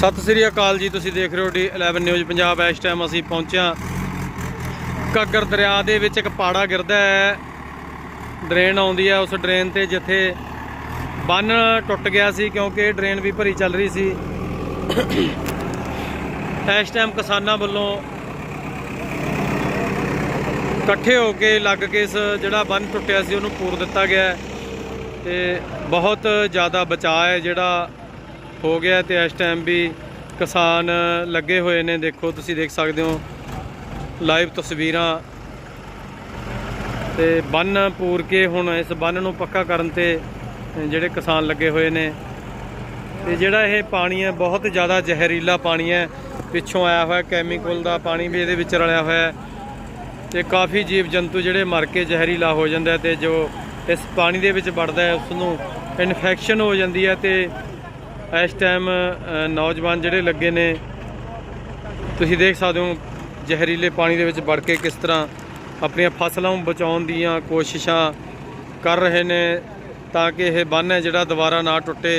ਸਤਿ ਸ੍ਰੀ ਅਕਾਲ ਜੀ, ਤੁਸੀਂ ਦੇਖ ਰਹੇ ਹੋ ਡੀ 11 ਨਿਊਜ਼ ਪੰਜਾਬ। ਇਸ ਟਾਈਮ ਅਸੀਂ ਪਹੁੰਚਿਆ ਘੱਗਰ ਦਰਿਆ ਦੇ ਵਿੱਚ, ਇੱਕ ਪਾੜਾ ਗਿਰਦਾ ਹੈ। ਡਰੇਨ ਆਉਂਦੀ ਹੈ, ਉਸ ਡਰੇਨ ਤੇ ਜਿੱਥੇ ਬੰਨ ਟੁੱਟ ਗਿਆ ਸੀ, ਕਿਉਂਕਿ ਡਰੇਨ ਵੀ ਭਰੀ ਚੱਲ ਰਹੀ ਸੀ। ਇਸ ਟਾਈਮ ਕਿਸਾਨਾਂ ਵੱਲੋਂ ਇਕੱਠੇ ਹੋ ਕੇ, ਲੱਗ ਕੇ ਇਸ ਜਿਹੜਾ ਬੰਨ ਟੁੱਟਿਆ ਸੀ, ਉਹਨੂੰ ਪੂਰ ਦਿੱਤਾ ਗਿਆ ਹੈ। ਤੇ ਬਹੁਤ ਜ਼ਿਆਦਾ ਬਚਾਅ ਹੈ ਜਿਹੜਾ ਹੋ ਗਿਆ ਤੇ ਇਸ ਟਾਈਮ ਵੀ ਕਿਸਾਨ ਲੱਗੇ ਹੋਏ ਨੇ। ਦੇਖੋ, ਤੁਸੀਂ ਦੇਖ ਸਕਦੇ ਹੋ ਲਾਈਵ ਤਸਵੀਰਾਂ। ਤੇ ਬੰਨ ਪੂਰ ਕੇ ਹੁਣ ਇਸ ਬੰਨ ਨੂੰ ਪੱਕਾ ਕਰਨ ਤੇ ਜਿਹੜੇ ਕਿਸਾਨ ਲੱਗੇ ਹੋਏ ਨੇ। ਤੇ ਜਿਹੜਾ ਇਹ ਪਾਣੀ ਹੈ, ਬਹੁਤ ਜ਼ਿਆਦਾ ਜ਼ਹਿਰੀਲਾ ਪਾਣੀ ਹੈ। ਪਿੱਛੋਂ ਆਇਆ ਹੋਇਆ ਕੈਮੀਕਲ ਦਾ ਪਾਣੀ ਵੀ ਇਹਦੇ ਵਿੱਚ ਰਲਿਆ ਹੋਇਆ ਹੈ। ਤੇ ਕਾਫੀ ਜੀਵ ਜੰਤੂ ਜਿਹੜੇ ਮਰ ਕੇ ਜ਼ਹਿਰੀਲਾ ਹੋ ਜਾਂਦਾ ਹੈ ਤੇ ਜੋ ਇਸ ਪਾਣੀ ਦੇ ਵਿੱਚ ਵੜਦਾ ਹੈ ਉਸ ਨੂੰ ਇਨਫੈਕਸ਼ਨ ਹੋ ਜਾਂਦੀ ਹੈ ਤੇ ਇਸ ਟਾਈਮ ਨੌਜਵਾਨ ਜਿਹੜੇ ਲੱਗੇ ਨੇ ਤੁਸੀਂ ਦੇਖ ਸਕਦੇ ਹੋ ਜ਼ਹਿਰੀਲੇ ਪਾਣੀ ਦੇ ਵਿੱਚ ਵੜ ਕੇ ਕਿਸ ਤਰ੍ਹਾਂ ਆਪਣੀਆਂ ਫਸਲਾਂ ਨੂੰ ਬਚਾਉਣ ਦੀਆਂ ਕੋਸ਼ਿਸ਼ਾਂ ਕਰ ਰਹੇ ਨੇ ਤਾਂ ਕਿ ਇਹ ਬੰਨ ਹੈ ਜਿਹੜਾ ਦੁਬਾਰਾ ਨਾ ਟੁੱਟੇ।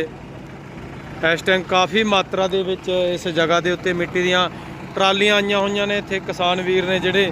ਇਸ ਟਾਈਮ ਕਾਫੀ ਮਾਤਰਾ ਦੇ ਵਿੱਚ ਇਸ ਜਗ੍ਹਾ ਦੇ ਉੱਤੇ ਮਿੱਟੀ ਦੀਆਂ ਟਰਾਲੀਆਂ ਆਈਆਂ ਹੋਈਆਂ ਨੇ। ਇੱਥੇ ਕਿਸਾਨ ਵੀਰ ਨੇ ਜਿਹੜੇ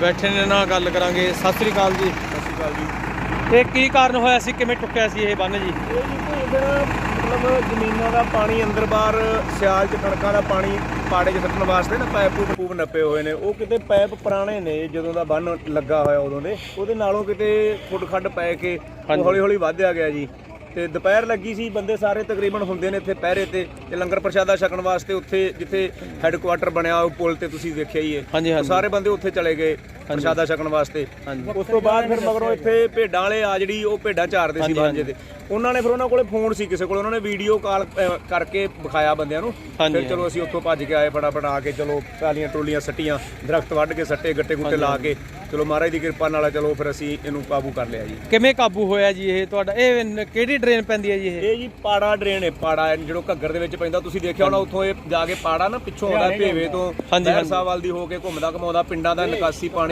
ਬੈਠੇ ਨੇ ਨਾਲ ਗੱਲ ਕਰਾਂਗੇ। ਸਤਿ ਸ੍ਰੀ ਅਕਾਲ ਜੀ। ਸਤਿ ਸ਼੍ਰੀ ਅਕਾਲ ਜੀ। ਇਹ ਕੀ ਕਾਰਨ ਹੋਇਆ ਸੀ? ਕਿਵੇਂ ਟੁੱਟਿਆ ਸੀ ਇਹ ਬੰਨ ਜੀ? ਇਹ ਜੀ ਮਤਲਬ ਜ਼ਮੀਨਾਂ ਦਾ ਪਾਣੀ ਅੰਦਰ ਬਾਹਰ ਸਿਆਲ ਚ ਕਣਕਾਂ ਦਾ ਪਾਣੀ ਪਾੜੇ 'ਚ ਸੱਟਣ ਵਾਸਤੇ ਨਾ ਪਾਈਪ ਪੂਪ ਨੱਪੇ ਹੋਏ ਨੇ। ਉਹ ਕਿਤੇ ਪਾਈਪ ਪੁਰਾਣੇ ਨੇ ਜਦੋਂ ਦਾ ਬੰਨ ਲੱਗਾ ਹੋਇਆ ਉਦੋਂ ਦੇ ਉਹਦੇ ਨਾਲੋਂ ਕਿਤੇ ਫੁੱਟ ਖੱਡ ਪੈ ਕੇ ਹੌਲੀ ਹੌਲੀ ਵਧਿਆ ਗਿਆ ਜੀ। ਤੇ ਦੁਪਹਿਰ ਲੱਗੀ ਸੀ ਬੰਦੇ ਸਾਰੇ ਤਕਰੀਬਨ ਹੁੰਦੇ ਨੇ ਇੱਥੇ ਪਹਿਰੇ ਤੇ ਤੇ ਲੰਗਰ ਪ੍ਰਸ਼ਾਦਾ ਛਕਣ ਵਾਸਤੇ ਉੱਥੇ ਜਿੱਥੇ ਹੈੱਡਕੁਆਟਰ ਬਣਿਆ ਉਹ ਪੁਲ ਤੇ ਤੁਸੀਂ ਦੇਖਿਆ ਹੀ ਹੈ। ਸਾਰੇ ਬੰਦੇ ਉੱਥੇ ਚਲੇ ਗਏ। ਪ੍ਰਸ਼ਾਦਾ ਛਕਣ ਵਾਸਤੇ। ਹਾਂਜੀ। ਉਸ ਤੋਂ ਬਾਅਦ ਫਿਰ ਮਗਰੋਂ ਇੱਥੇ ਭੇਡਾਂ ਵਾਲੇ ਆ ਜਿਹੜੀ ਉਹ ਭੇਡਾਂ ਚਾਰਦੇ ਸੀ ਬਾਂਝੇ ਤੇ। ਉਹਨਾਂ ਨੇ ਫਿਰ ਉਹਨਾਂ ਕੋਲੇ ਫੋਨ ਸੀ ਕਿਸੇ ਕੋਲ। ਉਹਨਾਂ ਨੇ ਵੀਡੀਓ ਕਾਲ ਕਰਕੇ ਵਿਖਾਇਆ ਬੰਦਿਆਂ ਨੂੰ। ਫਿਰ ਚਲੋ ਅਸੀਂ ਉੱਥੋਂ ਭੱਜ ਕੇ ਆਏ ਫਟਾਫਟ ਆ ਕੇ। ਚਲੋ ਟਰਾਲੀਆਂ ਟੋਲੀਆਂ ਸੱਟੀਆਂ ਦਰਖਤ ਵੱਢ ਕੇ ਸੱਟੇ ਗੱਟੇ ਗੁੱਟੇ ਲਾ ਕੇ। ਚਲੋ ਮਹਾਰਾਜ ਦੀ ਕਿਰਪਾ ਨਾਲ ਚਲੋ ਫਿਰ ਅਸੀਂ ਇਹਨੂੰ ਕਾਬੂ ਕਰ ਲਿਆ ਜੀ। ਕਿਵੇਂ ਕਾਬੂ ਹੋਇਆ ਜੀ ਇਹ ਤੁਹਾਡਾ? ਇਹ ਕਿਹੜੀ ਡਰੇਨ ਪੈਂਦੀ ਹੈ ਜੀ ਇਹ? ਇਹ ਜੀ ਪਾੜਾ ਡਰੇਨ ਹੈ। ਪਾੜਾ ਜਿਹੜਾ ਘੱਗਰ ਦੇ ਵਿੱਚ ਪੈਂਦਾ। ਤੁਸੀਂ ਦੇਖਿਆ ਹੋਣਾ ਉੱਥੋਂ ਇਹ ਜਾ ਕੇ ਪਾੜਾ ਨਾ ਪਿੱਛੋਂ ਆਉਂਦਾ ਭੇਵੇ ਤੋਂ ਸਾਹਿਬ ਵੱਲ ਦੀ ਹੋ ਕੇ ਘੁੰਮਦਾ ਘਮਾਉਂਦਾ ਪਿੰਡਾਂ ਦਾ ਨਿਕਾਸੀ ਪਾਣੀ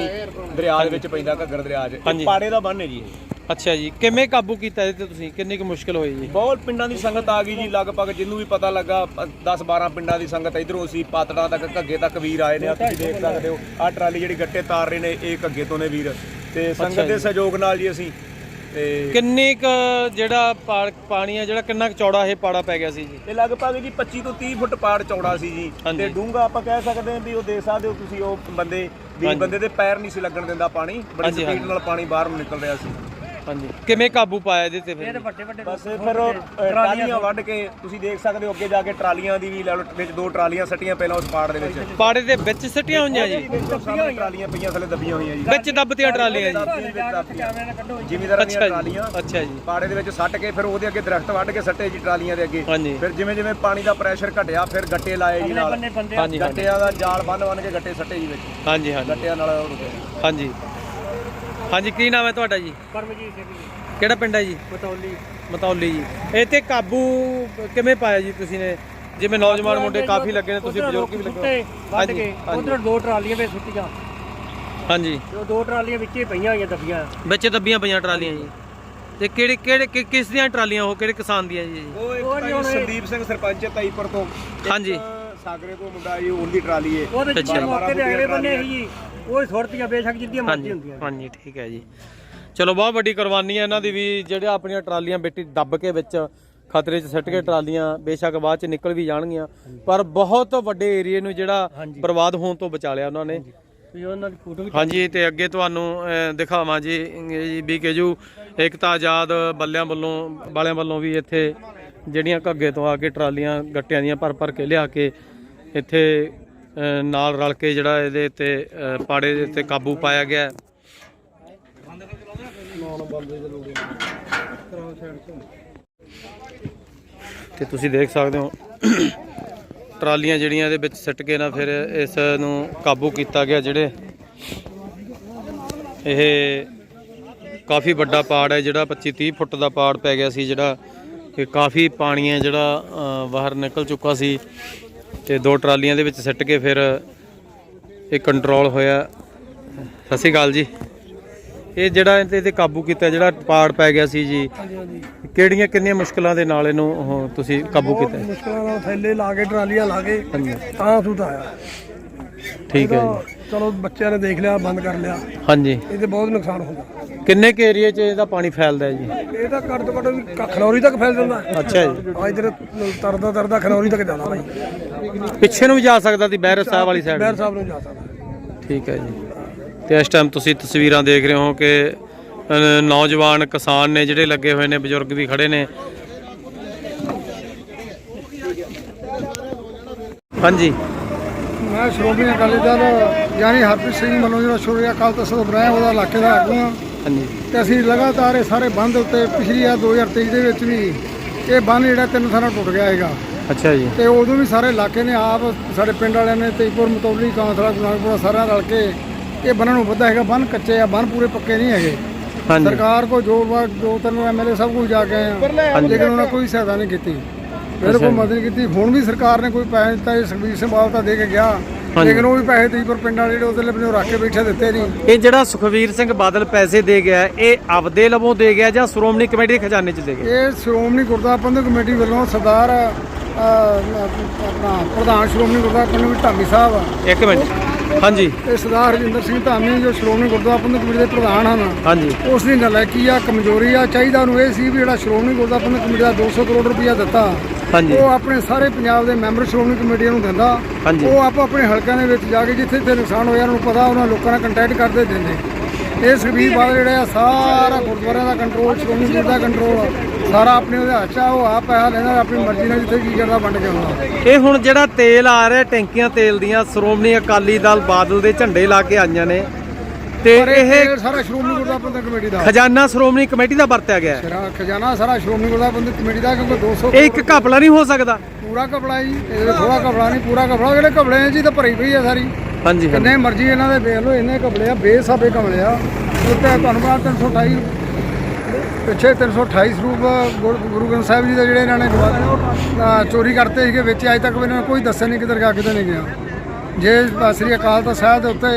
ਦਰਿਆ ਦੇ ਵਿੱਚ ਪੈਂਦਾ ਘੱਗਰ ਦਰਿਆ 'ਚ। ਹਾਂਜੀ। ਇਹ ਪਾੜੇ ਦਾ ਬੰਨ ਹੈ ਜੀ ਇਹ। ਅੱਛਾ ਜੀ ਕਿਵੇਂ ਕਾਬੂ ਕੀਤਾ ਇਹਦੇ ਤੇ ਤੁਸੀਂ? ਕਿੰਨੀ ਕੁ ਮੁਸ਼ਕਲ ਹੋਈ ਜੀ? ਬਹੁਤ ਪਿੰਡਾਂ ਦੀ ਸੰਗਤ ਆ ਗਈ ਜੀ ਲਗਭਗ ਜਿੰਨੂੰ ਵੀ ਪਤਾ ਲੱਗਾ 10 12 ਪਿੰਡਾਂ ਦੀ ਸੰਗਤ ਇਧਰੋਂ ਸੀ ਪਾਤੜਾਂ ਤੱਕ ਘੱਗੇ ਤੱਕ ਵੀਰ ਆਏ ਨੇ ਆਹ ਤੁਸੀਂ ਦੇਖ ਸਕਦੇ ਹੋ। ਆਹ ਟਰਾਲੀ ਜਿਹੜੀ ਗੱਟੇ ਤਾਰ ਰਹੇ ਨੇ ਇਹ ਘੱਗੇ ਤੋਂ ਨੇ ਵੀਰ। ਤੇ ਸੰਗਤ ਦੇ ਸਹਿਯੋਗ ਨਾਲ ਜੀ ਅਸੀਂ ਤੇ ਕਿੰਨੀ ਕੁ ਜਿਹੜਾ ਪਾ- ਪਾਣੀ ਹੈ ਜਿਹੜਾ ਕਿੰਨਾ ਕੁ ਚੌੜਾ ਇਹ ਪਾੜਾ ਪੈ ਗਿਆ ਸੀ ਜੀ ਇਹ ਲਗਭਗ ਜੀ 25 ਤੋਂ 30 ਫੁੱਟ ਪਾੜ ਚੌੜਾ ਸੀ ਜੀ ਹਾਂਜੀ। ਤੇ ਡੂੰਗਾ ਆਪਾਂ ਕਹਿ ਸਕਦੇ ਹਾਂ ਵੀ ਉਹ ਦੇਖ ਸਕਦੇ ਹੋ ਤੁਸੀਂ ਉਹ ਬੰਦੇ ਵੀ ਹਾਂਜੀ। ਬੰਦੇ ਦੇ ਪੈਰ ਨਹੀਂ ਸੀ ਲੱਗਣ ਦਿੰਦਾ ਪਾਣੀ ਬੜੀ ਹਾਂਜੀ, ਸਪੀਡ ਨਾਲ ਪਾਣੀ ਬਾਹਰ ਨੂੰ ਨਿਕਲ ਰਿਹਾ ਸੀ ਹਾਂਜੀ। ਕਿਵੇਂ ਕਾਬੂ ਪਾਇਆ ਇਹਦੇ ਤੇ ਫਿਰ? ਬਸ ਫਿਰ ਉਹ, ਅ, ਟਰਾਲੀਆਂ ਵੱਢ ਕੇ ਤੁਸੀਂ ਦੇਖ ਸਕਦੇ ਹੋ ਅੱਗੇ ਜਾ ਕੇ ਟਰਾਲੀਆਂ ਦੀ ਵੀ ਲੈ ਲਓ ਵਿੱਚ ਦੋ ਟਰਾਲੀਆਂ ਸੱਟੀਆਂ ਪਹਿਲਾਂ ਉਸ ਪਾੜ ਦੇ ਵਿੱਚ। ਪਾੜੇ ਦੇ ਵਿੱਚ ਸਿੱਟੀਆਂ ਹੋਈਆਂ ਜੀ? ਸਾਹਮਣੇ ਟਰਾਲੀਆਂ ਪਈਆਂ ਥੱਲੇ ਦੱਬੀਆਂ ਹੋਈਆਂ ਜੀ। ਵਿੱਚ ਦੱਬਤੀਆਂ ਟਰਾਲੀਆਂ ਜੀ। ਜ਼ਿਮੀਦਾਰਾਂ ਦੀਆਂ ਅੱਛਾ ਜੀ ਟਰਾਲੀਆਂ। ਅੱਛਾ ਜੀ। ਪਾੜੇ ਦੇ ਵਿੱਚ ਸੱਟ ਕੇ ਫਿਰ ਉਹਦੇ ਅੱਗੇ ਦਰਖਤ ਵੱਢ ਕੇ ਸੱਟੇ ਜੀ ਟਰਾਲੀਆਂ ਦੇ ਅੱਗੇ। ਹਾਂਜੀ। ਫਿਰ ਜਿਵੇਂ ਜਿਵੇਂ ਪਾਣੀ ਦਾ ਪ੍ਰੈਸ਼ਰ ਘਟਿਆ ਫਿਰ ਗੱਟੇ ਲਾਏ ਜੀ ਨਾਲ। ਹਾਂਜੀ ਹਾਂਜੀ। ਗੱਟਿਆਂ ਦਾ ਜਾਲ ਬੰਨ ਬੰਨ ਕੇ ਗੱਟੇ ਸੱਟੇ ਜੀ ਵਿੱਚ। ਹਾਂਜੀ ਹਾਂਜੀ। ਗੱਟਿਆਂ ਨਾਲ ਉਹ ਰੁਕੇ। ਹਾਂਜੀ। ਹਾਂਜੀ ਕੀ ਨਾਮ ਹੈ ਤੁਹਾਡਾ ਜੀ? ਪਰਮਜੀਤ ਸਿੰਘ ਜੀ। ਕਿਹੜਾ ਪਿੰਡ ਹੈ ਜੀ? ਬਤੌਲੀ। ਮਤੌਲੀ ਜੀ। ਤੇ ਕਾਬੂ ਕਿਵੇਂ ਪਾਇਆ ਜੀ ਤੁਸੀਂ ਨੇ? ਜਿਵੇਂ ਨੌਜਵਾਨ ਮੁੰਡੇ ਕਾਫੀ ਲੱਗੇ ਨੇ ਤੁਸੀਂ ਬਜ਼ੁਰਗ ਵੀ ਲੱਗੇ ਹੋ। ਹਾਂਜੀ ਉਧਰ ਦੋ ਟਰਾਲੀਆਂ ਵਿੱਚ ਸੁੱਟੀਆਂ। ਹਾਂਜੀ। ਦੋ ਟਰਾਲੀਆਂ ਵਿੱਚੇ ਪਈਆਂ ਹੋਈਆਂ ਦੱਬੀਆਂ। ਵਿੱਚ ਦੱਬੀਆਂ ਪਈਆਂ ਟਰਾਲੀਆਂ ਜੀ। ਤੇ ਕਿਹੜੇ ਕਿਹੜੇ ਕਿਸ ਦੀਆਂ ਟਰਾਲੀਆਂ ਉਹ ਕਿਹੜੇ ਕਿਸਾਨ ਦੀਆਂ ਜੀ? ਉਹ ਸੰਦੀਪ ਸਿੰਘ ਸਰਪੰਚ ਹੈ ਤਾਈਪੁਰ ਤੋਂ। ਹਾਂਜੀ। ਸਾਗਰੇ ਤੋਂ ਮੁੰਡਾ ਜੀ ਉਹਦੀ ਟਰਾਲੀ ਹੈ। ਅੱਛਾ। ਮੌਕੇ ਤੇ ਅਗਲੇ ਬੰਨੇ ਸੀ ਜੀ। ਉਹ ਸੁੱਟਦੀਆਂ ਬੇਸ਼ੱਕ ਜਿੱਦੀਆਂ ਮਰਜ਼ੀ ਹੁੰਦੀਆਂ ਹਾਂਜੀ ਠੀਕ ਹੈ ਜੀ। ਚਲੋ ਬਹੁਤ ਵੱਡੀ ਕੁਰਬਾਨੀ ਹੈ ਇਹਨਾਂ ਦੀ ਵੀ ਜਿਹੜੇ ਆਪਣੀਆਂ ਟਰਾਲੀਆਂ ਬੇਟੀ ਦੱਬ ਕੇ ਵਿੱਚ ਖਤਰੇ 'ਚ ਸਿੱਟ ਕੇ ਟਰਾਲੀਆਂ ਬੇਸ਼ੱਕ ਬਾਅਦ 'ਚ ਨਿਕਲ ਵੀ ਜਾਣਗੀਆਂ। ਪਰ ਬਹੁਤ ਵੱਡੇ ਏਰੀਏ ਨੂੰ ਜਿਹੜਾ। ਬਰਬਾਦ ਹੋਣ ਤੋਂ ਬਚਾ ਲਿਆ ਉਹਨਾਂ ਨੇ। ਹਾਂਜੀ। ਤੇ ਅੱਗੇ ਤੁਹਾਨੂੰ ਦਿਖਾਵਾਂ ਜੀ ਬੀਕੇਜੂ ਏਕਤਾ ਆਜ਼ਾਦ ਬੱਲਿਆਂ ਵੱਲੋਂ ਵਾਲਿਆਂ ਵੱਲੋਂ ਵੀ ਇੱਥੇ ਜਿਹੜੀਆਂ ਘੱਗੇ ਤੋਂ ਆ ਕੇ ਟਰਾਲੀਆਂ ਗੱਟਿਆਂ ਦੀਆਂ ਭਰ ਭਰ ਕੇ ਲਿਆ ਕੇ ਇੱਥੇ ਨਾਲ ਰਲ ਕੇ ਜਿਹੜਾ ਇਹਦੇ ਉੱਤੇ ਪਾੜੇ ਦੇ ਉੱਤੇ ਕਾਬੂ ਪਾਇਆ ਗਿਆ ਹੈ। ਤੇ ਤੁਸੀਂ ਦੇਖ ਸਕਦੇ ਹੋ, ਟਰਾਲੀਆਂ ਜਿਹੜੀਆਂ ਇਹਦੇ ਵਿੱਚ ਸਿੱਟ ਕੇ ਨਾ ਫਿਰ ਇਸ ਨੂੰ ਕਾਬੂ ਕੀਤਾ ਗਿਆ, ਜਿਹੜੇ ਇਹ ਕਾਫੀ ਵੱਡਾ ਪਾੜ ਹੈ, ਜਿਹੜਾ 25 30 ਫੁੱਟ ਦਾ ਪਾੜ ਪੈ ਗਿਆ ਸੀ, ਜਿਹੜਾ ਕਿ ਕਾਫੀ ਪਾਣੀ ਹੈ ਜਿਹੜਾ ਬਾਹਰ ਨਿਕਲ ਚੁੱਕਾ ਸੀ ਤੇ ਦੋ ਟਰਾਲੀਆਂ ਦੇ ਵਿੱਚ ਸਿੱਟ ਕੇ ਫਿਰ ਇਹ ਕੰਟਰੋਲ ਹੋਇਆ। ਸਤਿ ਸ਼੍ਰੀ ਅਕਾਲ ਜੀ। ਇਹ ਜਿਹੜਾ ਇਹਦੇ ਤੇ ਕਾਬੂ ਕੀਤਾ ਜਿਹੜਾ ਪਾੜ ਪੈ ਗਿਆ ਸੀ ਜੀ ਕਿਹੜੀਆਂ ਕਿੰਨੀਆਂ ਮੁਸ਼ਕਲਾਂ ਦੇ ਨਾਲ ਇਹਨੂੰ ਤੁਸੀਂ ਕਾਬੂ ਕੀਤਾ? ਮੁਸ਼ਕਲਾਂ ਨਾਲ ਥੈਲੇ ਲਾ ਕੇ ਟਰਾਲੀਆਂ ਲਾ ਕੇ ਤਾਂ ਸੁਤ ਆਇਆ ਠੀਕ ਹੈ ਜੀ। ਚਲੋ ਬੱਚਿਆਂ ਨੇ ਦੇਖ ਲਿਆ ਬੰਦ ਕਰ ਲਿਆ। ਹਾਂਜੀ। ਇਹਦੇ ਬਹੁਤ ਨੁਕਸਾਨ ਹੁੰਦਾ ਕਿੰਨੇ ਕੁ ਏਰੀਏ 'ਚ ਇਹਦਾ ਪਾਣੀ ਫੈਲਦਾ ਹੈ ਜੀ? ਇਹ ਤਾਂ ਘੱਟ ਤੋਂ ਘੱਟ ਵੀ ਕ- ਖਨੌਰੀ ਤੱਕ ਫੈਲ ਜਾਂਦਾ। ਅੱਛਾ ਜੀ। ਆ ਇਧਰ ਤਰਦਾ ਤਰਦਾ ਖਨੌਰੀ ਤੱਕ ਜਾਂਦਾ ਭਾਈ। ਪਿੱਛੇ ਨੂੰ ਵੀ ਜਾ ਸਕਦਾ ਸੀ ਬਹਿਰ ਸਾਹਿਬ ਵਾਲੀ ਸਾਈਡ ਬੈਰ ਸਾਹਿਬ ਨੂੰ ਜਾ ਸਕਦਾ। ਠੀਕ ਹੈ ਜੀ। ਤੇ ਇਸ ਟਾਈਮ ਤੁਸੀਂ ਤਸਵੀਰਾਂ ਦੇਖ ਰਹੇ ਹੋ ਕਿ ਅ, ਨੌਜਵਾਨ ਕਿਸਾਨ ਨੇ ਜਿਹੜੇ ਲੱਗੇ ਹੋਏ ਨੇ ਬਜ਼ੁਰਗ ਵੀ ਖੜੇ ਨੇ। ਹਾਂਜੀ। ਮੈਂ ਸ਼੍ਰੋਮਣੀ ਅਕਾਲੀ ਦਲ ਯਾਨੀ ਹਰਪ੍ਰੀਤ ਸਿੰਘ ਵੱਲੋਂ ਜਿਹੜਾ ਸ਼੍ਰੋਮਣੀ ਅਕਾਲੀ ਸਦਨ ਬਣਾਇਆ ਉਹਦਾ ਇਲਾਕੇ ਦਾ ਆਗੂ ਹਾਂ। ਤੇ ਅਸੀਂ ਲਗਾਤਾਰ ਇਹ ਸਾਰੇ ਬੰਦ ਉੱਤੇ ਪਿਛਲੀ ਆ 2023 ਦੇ ਵਿੱਚ ਵੀ ਇਹ ਬੰਨ ਜਿਹੜਾ ਤਿੰਨ ਥਾਂ ਟੁੱਟ ਗਿਆ ਹੈਗਾ। ਅੱਛਾ ਜੀ। ਤੇ ਉਦੋਂ ਵੀ ਸਾਰੇ ਇਲਾਕੇ ਨੇ ਆਪ ਸਾਡੇ ਪਿੰਡ ਵਾਲਿਆਂ ਨੇ ਤੇਜਪੁਰ ਮਤੌਲੀ ਕਾਂਸਲਾ ਗੁਨਾਗਪੁਰਾ ਸਾਰਿਆਂ ਰਲ ਕੇ ਇਹ ਬੰਨ੍ਹ ਨੂੰ ਵਧਾ ਹੈਗਾ। ਬੰਨ ਕੱਚੇ ਆ ਬੰਨ ਪੂਰੇ ਪੱਕੇ ਨਹੀਂ ਹੈਗੇ। ਹਾਂਜੀ। ਸਰਕਾਰ ਕੋ ਜੋ ਵਾਰ ਦੋ ਤਿੰਨ ਐਮਐਲਏ ਸਭ ਕੁਝ ਜਾ ਕੇ ਆਏ ਆ। ਲੇਕਿਨ ਉਹਨਾਂ ਕੋਈ ਸਹਾਇਤਾ ਨਹੀਂ ਕੀਤੀ। ਬਿਲਕੁਲ ਮਦਦ ਨਹੀਂ ਕੀਤੀ। ਹੁਣ ਵੀ ਸਰਕਾਰ ਨੇ ਕੋਈ ਪੈਸੇ ਦਿੱਤਾ ਇਹ ਸੁਖਬੀਰ ਸਿੰਘ ਬਾਦਲ ਤਾਂ ਦੇ ਕੇ ਗਿਆ। ਲੇਕਿਨ ਉਹ ਵੀ ਪੈਸੇ ਤੀਪੁਰ ਪਿੰਡਾਂ ਵਾਲੇ ਜਿਹੜੇ ਉਹਦੇ ਲਈ ਆਪਣੇ ਰੱਖ ਕੇ ਬੈਠੇ ਦਿੱਤੇ ਨਹੀਂ ਇਹ ਜਿਹੜਾ ਸੁਖਵੀਰ ਸਿੰਘ ਬਾਦਲ ਪੈਸੇ ਦੇ ਗਿਆ ਇਹ ਆਪਦੇ ਲਵੋਂ ਦੇ ਗਿਆ ਜਾਂ ਸ਼੍ਰੋਮਣੀ ਕਮੇਟੀ ਦੇ ਖਜ਼ਾਨੇ 'ਚ ਦੇ ਗਿਆ? ਇਹ ਸ਼੍ਰੋਮਣੀ ਗੁਰਦੁਆਰਾ ਪ੍ਰਬੰਧਕ ਕਮੇਟੀ ਵੱਲੋਂ ਸਰਦਾਰ ਆਪਣਾ ਪ੍ਰਧਾਨ ਸ਼੍ਰੋਮਣੀ ਗੁਰਦੁਆਰਾ ਪ੍ਰਬੰਧਕ ਧਾਮੀ ਸਾਹਿਬ। ਆ ਇੱਕ ਮਿੰਟ। ਹਾਂਜੀ। ਇਹ ਸਰਦਾਰ ਹਰਜਿੰਦਰ ਸਿੰਘ ਧਾਮੀ ਜੋ ਸ਼੍ਰੋਮਣੀ ਗੁਰਦੁਆਰਾ ਪ੍ਰਬੰਧਕ ਕਮੇਟੀ ਦੇ ਪ੍ਰਧਾਨ ਹਨ। ਹਾਂਜੀ। ਉਸ ਦੀ ਨਲਾਇਕੀ ਆ ਕਮਜ਼ੋਰੀ ਆ ਚਾਹੀਦਾ ਉਹਨੂੰ ਇਹ ਸੀ ਵੀ ਜਿਹੜਾ ਸ਼੍ਰੋਮਣੀ ਗੁਰਦੁਆਰਾ ਪ੍ਰਬੰਧਕ ਕਮੇਟੀ ਦਾ 200 ਕਰੋੜ ਰੁਪਇਆ ਦਿੱਤਾ। ਹਾਂਜੀ। ਉਹ ਆਪਣੇ ਸਾਰੇ ਪੰਜਾਬ ਦੇ ਮੈਂਬਰ ਸ਼੍ਰੋਮਣੀ ਕਮੇਟੀ ਨੂੰ ਦਿੰਦਾ। ਹਾਂਜੀ। ਉਹ ਆਪੋ ਆਪਣੇ ਹਲਕਿਆਂ ਦੇ ਵਿੱਚ ਜਾ ਕੇ ਜਿੱਥੇ ਜਿੱਥੇ ਨੁਕਸਾਨ ਹੋਇਆ ਉਹਨਾਂ ਨੂੰ ਪਤਾ ਉਹਨਾਂ ਲੋਕਾਂ ਨਾਲ ਕੰਟੈਕਟ ਕਰਦੇ ਦਿੰਦੇ। ਇਹ ਸੁਖਬੀਰ ਬਾਦਲ ਜਿਹੜਾ ਆ ਸਾਰਾ ਗੁਰਦੁਆਰਿਆਂ ਦਾ ਕੰਟਰੋਲ ਸ਼੍ਰੋਮਣੀ ਗੁਰਦੁਆਰਾ ਦਾ ਕੰਟਰੋਲ ਸਾਰਾ ਆਪਣੇ ਉਹਦੇ ਹੱਥ ਆ ਉਹ ਆਪ ਪੈਸਾ ਲੈਂਦਾ ਆਪਣੀ ਮਰਜ਼ੀ ਨਾਲ ਜਿੱਥੇ ਕੀ ਕਰਦਾ ਵੰਡ ਕੇ ਆਉਂਦਾ। ਇਹ ਹੁਣ ਜਿਹੜਾ ਤੇਲ ਆ ਰਿਹਾ ਟੈਂਕੀਆਂ ਤੇਲ ਦੀਆਂ ਸ਼੍ਰੋਮਣੀ ਅਕਾਲੀ ਦਲ ਬਾਦਲ ਦੇ ਝੰਡੇ ਲਾ ਕੇ ਆਈਆਂ ਨੇ। ਤੇ ਇਹ ਇਹ ਸਾਰਾ ਸ਼੍ਰੋਮਣੀ ਗੁਰਦੁਆਰਾ ਪ੍ਰਬੰਧਕ ਕਮੇਟੀ ਦਾ। ਖਜ਼ਾਨਾ ਸ਼੍ਰੋਮਣੀ ਕਮੇਟੀ ਦਾ ਵਰਤਿਆ ਗਿਆ ਹੈ। ਖਜ਼ਾਨਾ ਸਾਰਾ ਸ਼੍ਰੋਮਣੀ ਗੁਰਦੁਆਰਾ ਪ੍ਰਬੰਧਕ ਕਮੇਟੀ ਦਾ ਕਿਉਂਕਿ 200 ਇਹ ਇੱਕ ਘਪਲਾ ਨਹੀਂ ਹੋ ਸਕਦਾ। ਪੂਰਾ ਕਪੜਾ ਜੀ ਇਹਦੇ ਥੋੜਾ ਕਪੜਾ ਨਹੀਂ ਪੂਰਾ ਕਪੜਾ ਜਿਹੜੇ ਆ ਜੀ ਤਾਂ ਭਰੀ ਪਈ ਆ ਸਾਰੀ। ਹਾਂਜੀ ਹਾਂਜੀ। ਕਿੰਨੇ ਮਰਜ਼ੀ ਇਹਨਾਂ ਦੇ ਵੇਖ ਲਓ, ਇੰਨੇ ਕਪੜੇ ਆ, ਬੇਸਾਬੇ ਕਮਲੇ ਆ। ਉੱਤੇ ਤੁਹਾਨੂੰ ਪਤਾ 328 ਪਿੱਛੇ 328 ਸਰੂਪ ਗੁਰ- ਗੁਰੂ ਗ੍ਰੰਥ ਸਾਹਿਬ ਜੀ ਦੇ ਜਿਹੜੇ ਇਹਨਾਂ ਨੇ ਚੋਰੀ ਕਰਤੇ ਸੀਗੇ, ਵਿੱਚ ਅਜੇ ਤੱਕ ਇਹਨਾਂ ਨੇ ਕੋਈ ਦੱਸਿਆ ਨਹੀਂ, ਕਿੱਧਰ ਗਿਆ ਕਿਤੇ ਨਹੀਂ ਗਿਆ। ਜੇ ਸ੍ਰੀ ਅਕਾਲ ਤਖਤ ਸਾਹਿਬ ਦੇ ਉੱਤੇ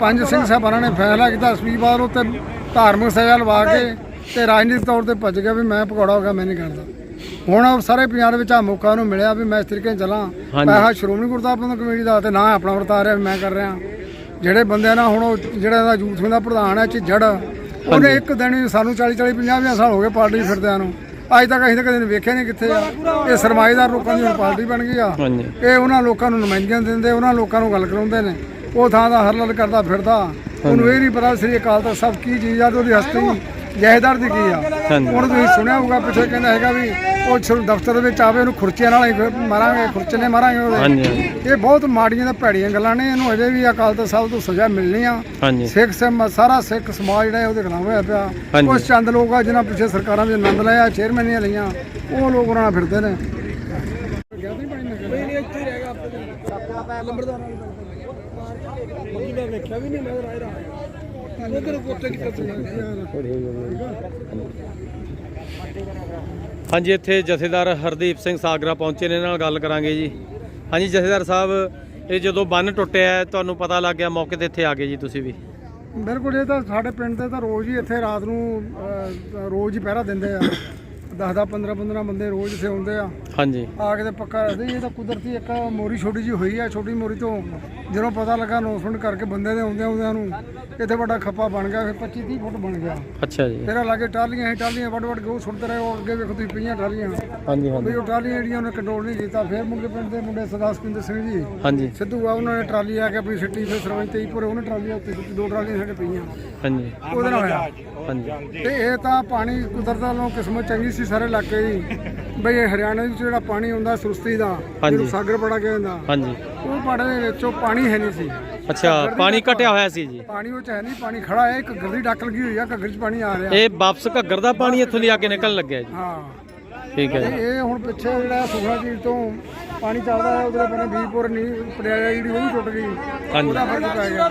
ਪੰਜ ਸਿੰਘ ਸਾਹਿਬਾਨਾਂ ਨੇ ਫੈਸਲਾ ਕੀਤਾ ਸਪੀਕ ਬਾਰ ਉੱਤੇ ਧਾਰਮਿਕ ਸਜ਼ਾ ਲਵਾ ਕੇ ਤੇ ਰਾਜਨੀਤਿਕ ਤੌਰ ਤੇ ਭੱਜ ਗਿਆ ਵੀ ਮੈਂ ਪਕੌੜਾ ਹੋ ਗਿਆ, ਮੈਂ ਨਹੀਂ ਕਰਦਾ ਹੁਣ ਸਾਰੇ ਪੰਜਾਬ ਦੇ ਵਿੱਚ ਆ ਮੌਕਾ ਨੂੰ ਮਿਲਿਆ ਵੀ ਮੈਂ ਇਸ ਤਰੀਕੇ ਨਾਲ ਚੱਲਾਂ। ਹਾਂਜੀ। ਪੈਸਾ ਸ਼੍ਰੋਮਣੀ ਗੁਰਦੁਆਰਾ ਪ੍ਰਬੰਧਕ ਕਮੇਟੀ ਦਾ ਤੇ ਨਾ ਆਪਣਾ ਵਰਤਾ ਰਿਹਾ ਵੀ ਮੈਂ ਕਰ ਰਿਹਾ। ਜਿਹੜੇ ਬੰਦੇ ਨਾ ਹੁਣ ਉਹ ਜਿਹੜਾ ਇਹਦਾ ਯੂਥ ਦਾ ਪ੍ਰਧਾਨ ਹੈ ਝਿੱਜੜ ਉਹਨੇ ਇੱਕ ਦਿਨ ਹੀ ਸਾਨੂੰ 40 40 50 50 ਸਾਲ ਹੋ ਗਏ ਪਾਰਟੀ ਫਿਰਦਿਆਂ ਨੂੰ। ਅੱਜ ਤੱਕ ਅਸੀਂ ਤਾਂ ਕਦੇ ਵੇਖਿਆ ਨਹੀਂ ਕਿੱਥੇ ਆ। ਇਹ ਸਰਮਾਏਦਾਰ ਲੋਕਾਂ ਦੀ ਹੁਣ ਪਾਰਟੀ ਬਣ ਗਈ ਆ। ਹਾਂਜੀ। ਇਹ ਉਹਨਾਂ ਲੋਕਾਂ ਨੂੰ ਨੁਮਾਇੰਦਗੀਆਂ ਦਿੰਦੇ ਉਹਨਾਂ ਲੋਕਾਂ ਨੂੰ ਗੱਲ ਕਰਾਉਂਦੇ ਨੇ। ਉਹ ਥਾਂ ਦਾ ਹਰਲਲ ਕਰਦਾ ਫਿਰਦਾ। ਉਹਨੂੰ ਇਹ ਨਹੀਂ ਪਤਾ ਸ੍ਰੀ ਅਕਾਲ ਤਖਤ ਸਭ ਕੀ ਚੀਜ਼ ਆ ਤੇ ਉਹਦੀ ਹਸਤੀ ਜਹੇਦਾਰ ਦੀ ਕੀ ਆ। ਹਾਂਜੀ। ਹੁਣ ਤੁਸੀਂ ਸੁਣਿਆ ਹੋਊਗਾ ਪਿੱਛੇ ਕਹਿੰਦਾ ਹੈਗਾ ਵੀ ਉਹ ਦਫ਼ਤਰ ਵਿੱਚ ਆਵੇ ਉਹਨੂੰ ਖੁਰਚੀਆਂ ਨਾਲ ਹੀ ਮਾਰਾਂਗੇ ਖੁਰਚੇ ਨੇ ਮਾਰਾਂਗੇ ਉਹਦੇ। ਹਾਂਜੀ ਹਾਂਜੀ। ਇਹ ਬਹੁਤ ਮਾੜੀਆਂ ਤੇ ਭੈੜੀਆਂ ਗੱਲਾਂ ਨੇ ਇਹਨੂੰ ਅਜੇ ਵੀ ਅਕਾਲ ਤਖਤ ਸਾਹਿਬ ਤੋਂ ਸਜ਼ਾ ਮਿਲਣੀ ਆ ਹਾਂਜੀ। ਸਿੱਖ ਸਮ ਸਾਰਾ ਸਿੱਖ ਸਮਾਜ ਜਿਹੜਾ ਹੈ ਉਹਦੇ ਖਿਲਾਫ ਹੋਇਆ ਪਿਆ। ਹਾਂਜੀ। ਕੁਝ ਚੰਦ ਲੋਕ ਆ ਜਿਨ੍ਹਾਂ ਪਿੱਛੇ ਸਰਕਾਰਾਂ ਦੇ ਆਨੰਦ ਲਿਆ ਚੇਅਰਮੈਨੀਆਂ ਲਈਆਂ ਉਹ ਲੋਕ ਉਹਨਾਂ ਨਾਲ ਫਿਰਦੇ ਨੇ। ਵੇਖਿਆ ਵੀ ਨਹੀਂ ਮੈਂ ਰਾਇ ਰਹਾ ਉਧਰ ਕੋਤੇ ਕੀ ਕਰਦਾ ਹਾਂਜੀ, ਇੱਥੇ ਜਥੇਦਾਰ ਹਰਦੀਪ ਸਿੰਘ ਸਾਗਰਾ ਪਹੁੰਚੇ ਨੇ, ਇਹਨਾਂ ਨਾਲ ਗੱਲ ਕਰਾਂਗੇ ਜੀ। ਹਾਂਜੀ, ਜਥੇਦਾਰ ਸਾਹਿਬ, ਇਹ ਜਦੋਂ ਬੰਨ ਟੁੱਟਿਆ ਤੁਹਾਨੂੰ ਪਤਾ ਲੱਗ ਗਿਆ ਮੌਕੇ ਤੇ ਇੱਥੇ ਆ ਗਏ ਜੀ ਤੁਸੀਂ ਵੀ। ਬਿਲਕੁਲ, ਇਹ ਤਾਂ ਸਾਡੇ ਪਿੰਡ ਦੇ ਤਾਂ ਰੋਜ਼ ਹੀ ਇੱਥੇ ਰਾਤ ਨੂੰ ਰੋਜ਼ ਹੀ ਪਹਿਰਾ ਦਿੰਦੇ ਆ। 10 10 15 15 ਬੰਦੇ ਰੋਜ਼ ਇੱਥੇ ਆਉਂਦੇ ਆ। ਹਾਂਜੀ। ਆ ਕੇ ਤੇ ਪੱਕਾ ਰਹਦੇ ਇਹ ਤਾਂ ਕੁਦਰਤੀ ਇੱਕ ਮੋਰੀ ਛੋਟੀ ਜੀ ਹੋਈ ਆ ਛੋਟੀ ਮੋਰੀ ਤੋਂ ਜਦੋਂ ਪਤਾ ਲੱਗਾ ਅਨਾਉਂਸਮੈਂਟ ਕਰਕੇ ਬੰਦੇ ਦੇ ਆਉਂਦਿਆਂ ਆਉਂਦਿਆਂ ਨੂੰ ਇੱਥੇ ਵੱਡਾ ਖੱਪਾ ਬਣ ਗਿਆ ਫਿਰ 25 30 ਫੁੱਟ ਬਣ ਗਿਆ। ਅੱਛਾ ਜੀ। ਤੇਰਾ ਲਾਗੇ ਟਾਲੀਆਂ ਸੀ ਟਾਲੀਆਂ ਵੱਡ ਵੱਡ ਉਹ ਸੁੱਟਦੇ ਰਹੇ ਉਹ ਅੱਗੇ ਵੇਖੋ ਤੁਸੀਂ ਪਈਆਂ ਟਾਲੀਆਂ ਹਾਂਜੀ ਹਾਂਜੀ। ਉਹ ਟਰਾਲੀਆਂ ਜਿਹੜੀਆਂ ਉਹਨੇ ਕੰਟਰੋਲ ਨਹੀਂ ਕੀਤਾ ਫਿਰ ਮੁੰਡੇ ਪਿੰਡ ਦੇ ਮੁੰਡੇ ਸਰਦਾਰ ਸੁਖਿੰਦਰ ਸਿੰਘ ਜੀ ਹਾਂਜੀ। ਸਿੱਧੂ ਆ ਉਹਨਾਂ ਨੇ ਟਰਾਲੀ ਆ ਕੇ ਆਪਣੀ ਸਿੱਟੀ ਫਿਰ ਸਰਵੰਤ ਤੇਈਪੁਰ ਉਹਨੇ ਟਰਾਲੀ ਉੱਤੇ ਦੋ ਟਰਾਲੀਆਂ ਸਾਡੇ ਪਈਆਂ। ਹਾਂਜੀ। ਉਹਦੇ ਨਾਲ ਹੋਇਆ। ਹਾਂਜੀ। ਤੇ ਇਹ ਤਾਂ ਪਾਣੀ ਕੁਦਰਤ ਵੱਲੋਂ ਕਿਸਮਤ ਚੰਗੀ ਸੀ ਸਾਰੇ ਇਲਾਕੇ ਦੀ ਬਈ ਇਹ ਹਰਿਆਣਾ ਵਿੱਚ ਜਿਹੜਾ ਪਾਣੀ ਆਉਂਦਾ ਸੁਰਸਤੀ ਦਾ ਹਾਂਜੀ। ਜਿਹਨੂੰ ਸਾਗਰ ਪੜਾ ਕੇ ਹਾਂਜੀ। ਉਹ ਪਾੜੇ ਦੇ ਵਿੱਚ ਪਾਣੀ ਹੈ ਨਹੀਂ ਸੀ। ਅੱਛਾ ਪਾਣੀ ਘਟਿਆ ਹੋਇਆ ਸੀ ਜੀ। ਪਾਣੀ ਉਹ ਚ ਹੈ ਨਹੀਂ ਪਾਣੀ ਖੜਾ ਹੈ ਇੱਕ ਘੱਗਰ ਦੀ ਡੱਕ ਲੱਗੀ ਹੋਈ ਆ ਘੱਗਰ 'ਚ ਪਾਣੀ ਆ ਰਿਹਾ। ਇਹ ਵਾਪਸ ਘੱਗਰ ਦਾ ਪਾਣੀ ਇੱਥੋਂ ਲਿਆ ਕੇ ਨਿਕਲਣ ਲੱਗਿਆ ਜੀ। ਹਾਂ। ਠੀਕ ਹੈ ਜੀ। ਇਹ ਹੁਣ ਪਿੱਛੇ ਜਿਹੜਾ ਸੁਖਨਾ ਝੀਲ ਤੋਂ ਪਾਣੀ ਚੱਲਦਾ ਹੈ ਉਹਦੇ ਬੰਨੇ ਵੀਰਪੁਰ ਨਹੀਂ ਪੜਿਆਇਆ ਜਿਹੜੀ ਉਹ ਵੀ ਟੁੱਟ ਗਈ। ਹਾਂਜੀ। ਉਹਦਾ ਫ਼ਰਕ ਪੈ ਗਿਆ।